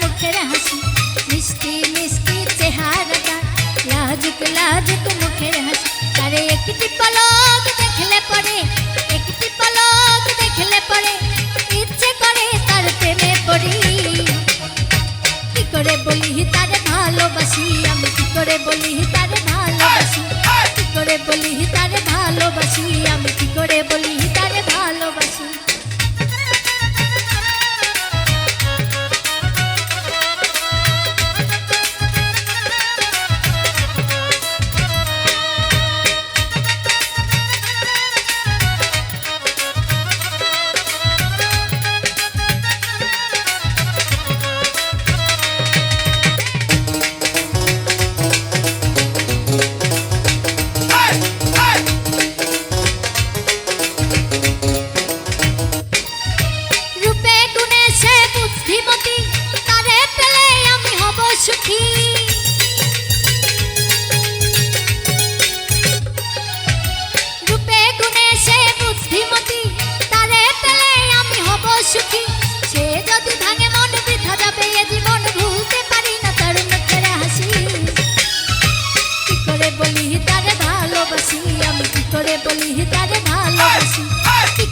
মুখের হাসি মিষ্টি মিষ্টি চেহারাটা লাজুক লাজুক মুখের হাসি তারে একটি পলক দেখলে পরে একটি পলক দেখলে পরে ইচ্ছে করে তার প্রেমে পড়ি কি করে বলি তারে ভালোবাসি আমি কি করে বলি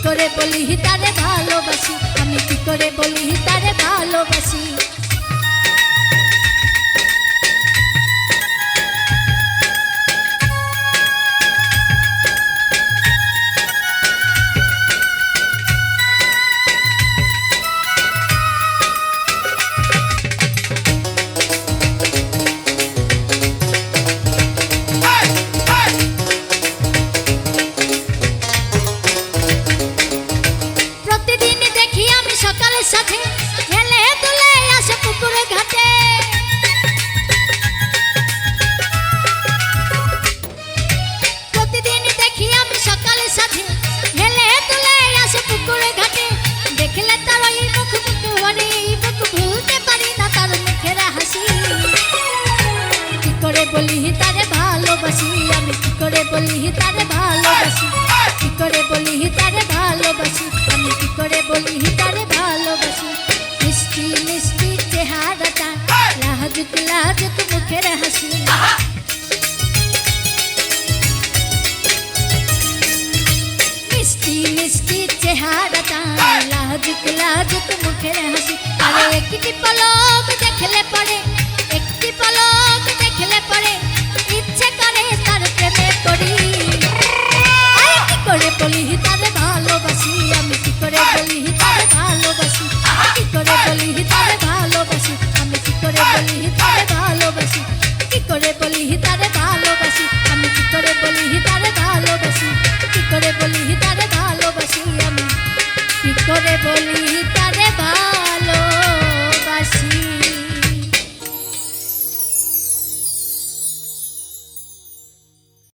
করে বলি তারে ভালোবাসি? আমি কি করে বলি তারে ভালোবাসি? ভালোবাসি। আমি কি করে বলি তারে ভালোবাসি? কি করে বলি তারে ভালোবাসি? আমি কি করে বলি তারে ভালোবাসি? মিষ্টি মিষ্টি চেহারাটা। লাজুক লাজুক মুখের হাসি। মিষ্টি মিষ্টি চেহারাটা। লাজুক লাজুক মুখের হাসি। আরে একটি পলক কলিহিতারে ভালোবাসি।